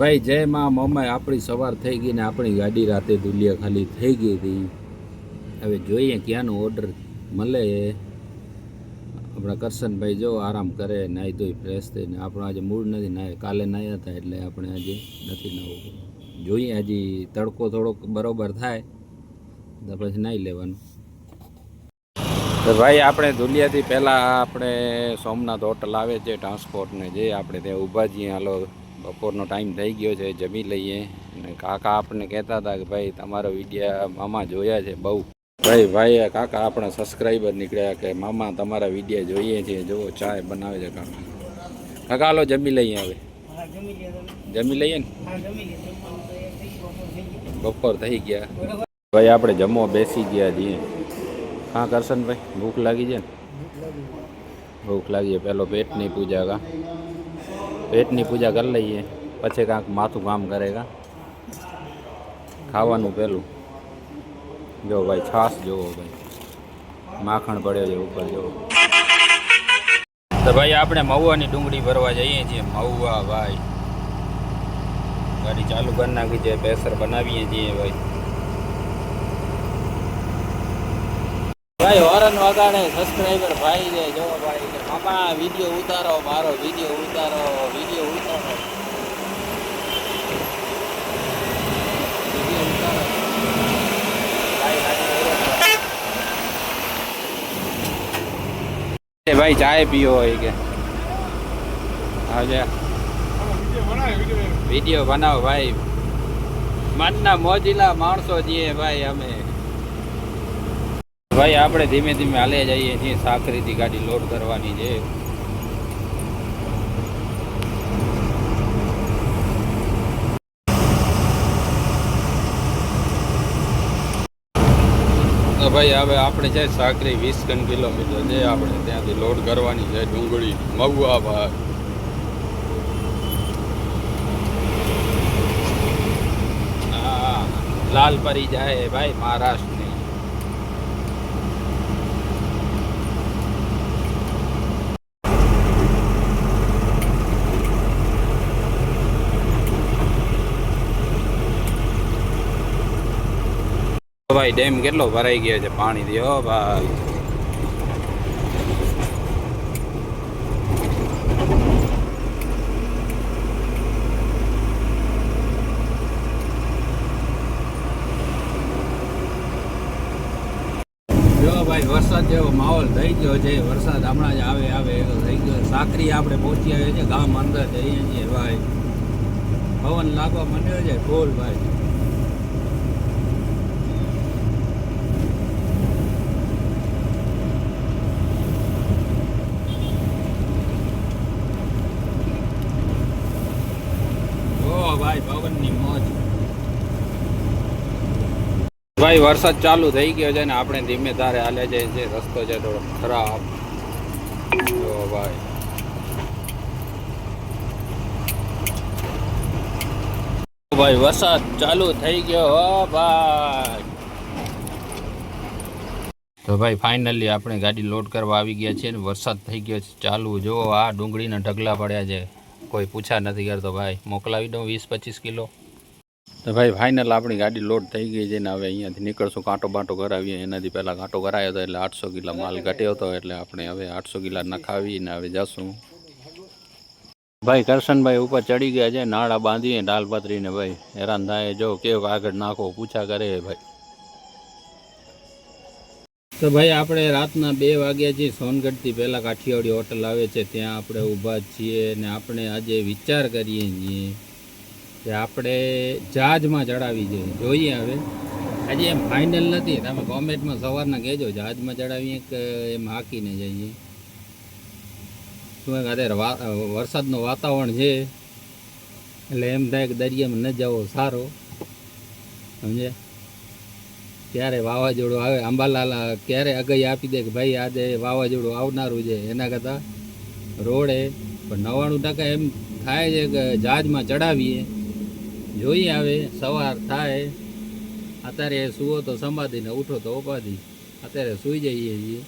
ભાઈ જય માં મમ્મા આપણી સવાર થઈ ગઈ ને આપણી ગાડી રાતે દુલિયા ખાલી થઈ ગઈ હતી. હવે જોઈએ ક્યાંનો ઓર્ડર મળે. આપણા કરશનભાઈ જો આરામ કરે, નાહી ધોઈ ફ્રેશ થઈને. આપણો આજે મૂડ નથી, નાહે, કાલે નાહ્યા હતા એટલે આપણે આજે નથી નાહવું. જોઈએ હજી તડકો થોડોક બરોબર થાય, તો પછી નાહી લેવાનું. તો ભાઈ, આપણે ધુલિયાથી પહેલાં આપણે સોમનાથ હોટલ આવે છે ટ્રાન્સપોર્ટને જે આપણે ત્યાં ઊભા છીએ. હાલો બપોરનો ટાઈમ થઈ ગયો છે જમી લઈએ. અને કાકા આપણને કહેતા હતા કે ભાઈ તમારો વિડીયા મામા જોયા છે બહુ. ભાઈ ભાઈ કાકા આપણા સબસ્ક્રાઈબર નીકળ્યા કે મામા તમારા વિડીયા જોઈએ છીએ જુઓ ચાય બનાવે છે કાકા. કાકા હાલો જમી લઈએ હવે. જમી લઈએ ને? બપોર થઈ ગયા. ભાઈ આપણે જમવા બેસી ગયા છીએ. હા કરશનભાઈ ભૂખ લાગી છે ને? ભૂખ લાગી. ભૂખ લાગી છે. પહેલો પેટની પૂજા કા? પેટની પૂજા કરી લઈએ, પછી કાંક માથું કામ કરેગા. ખાવાનું પહેલું જો ભાઈ, છાશ જોવો ભાઈ. માખણ પડ્યો છે ઉપર જોવો તો ભાઈ, આપણે મહુવાની ડુંગળી ભરવા જઈએ છીએ. મહુવા ભાઈ. ગાડી ચાલુ કરી નાખી છે બેસર બનાવીએ છીએ ભાઈ. ભાઈ હોરન વગાડે સબસ્ક્રાઈબર ભાઈ છે, જો ભાઈ કે મામા વીડિયો ઉતારો, મારો વીડિયો ઉતારો વીડિયો ઉતારો. ભાઈ ચાય પીવો હોય કે? આજે વીડિયો બનાવો ભાઈ. મનના મોજીલા માણસો છીએ ભાઈ અમે. ભાઈ, આપણે ધીમે ધીમે હાલે જઈએ છીએ. સાકરીથી ગાડી લોડ કરવાની છે. તો ભાઈ, હવે આપણે છે સાકરી વીસ કન કિલોમીટર છે. આપણે ત્યાંથી લોડ કરવાની છે ડુંગળી મગવા ભાઈ લાલ પરી જાય ભાઈ મહારાષ્ટ્રની ભાઈ, ડેમ કેટલો ભરાઈ ગયો છે? ભાઈ. જો ભાઈ, વરસાદ જેવો માહોલ થઈ ગયો છે. વરસાદ હમણાં જ આવે આવે એવો થઈ ગયો સાકરી આપણે પહોંચી આવ્યા છે, ગામ અંદર જઈએ છીએ, ભાઈ. પવન લાગવા માંડ્યો છે, ફૂલ, ભાઈ. ભાઈ, પવનની વરસાદ ચાલુ થઈ ગયો છે ને આપણે ધીમે ધારે હાલે છે રસ્તો છે થોડો ખરાબ. ભાઈ. ભાઈ, વરસાદ ચાલુ થઈ ગયો ભાઈ. તો ભાઈ ફાઇનલી આપણે ગાડી લોડ કરવા આવી ગયા છીએ ને વરસાદ થઈ ગયો છે. ચાલુ, જો આ ડુંગળીના ઢગલા પડ્યા છે. કોઈ પૂછા નથી કરતો ભાઈ, મોકલાવી દઉં વીસ પચીસ કિલો. તો ભાઈ ફાઇનલ આપણી ગાડી લોડ થઈ ગઈ છે ને હવે અહીંયાથી નીકળશું, કાંટો બાંટો કરાવીએ. એનાથી પહેલાં કાંટો કરાયો હતો એટલે આઠસો કિલો માલ ઘટ્યો હતો એટલે આપણે હવે આઠસો કિલા નખાવીને હવે જશું. ભાઈ, કરશનભાઈ ઉપર ચડી ગયા છે, નાળા બાંધીએ ડાલ પાથરીને ભાઈ. હેરાન થાય, જો કેવું આગળ નાખો પૂછા કરે ભાઈ. તો ભાઈ, આપણે રાતના બે વાગ્યા છીએ સોનગઢથી પહેલાં કાઠિયાવાડી હોટલ આવે છે, ત્યાં આપણે ઊભા છીએ ને આપણે આજે વિચાર કરીએ છીએ કે આપણે જહાજમાં ચડાવી જોઈએ. જોઈએ હવે. આજે એમ ફાઇનલ નથી. તમે કોમેન્ટમાં સવારના કહેજો, જહાજમાં ચડાવીએ કે એમ હાકીને જઈએ? શું એક અત્યારે વરસાદનું વાતાવરણ છે? એટલે એમ થાય કે દરિયામાં ન જવો સારો. સમજે ક્યારે વાવાઝોડું આવે? અંબાલાલ ક્યારે અગાઈ આપી દે કે ભાઈ આજે વાવાઝોડું આવનારું છે? એના કરતાં રોડે પણ નવ્વાણું ટકા એમ થાય છે કે જહાજમાં ચડાવીએ. જોઈ આવે સવાર થાય. અત્યારે સુવો તો સંભાળીને ઉઠો તો ઉપાધી. અત્યારે સૂઈ જઈએ છીએ.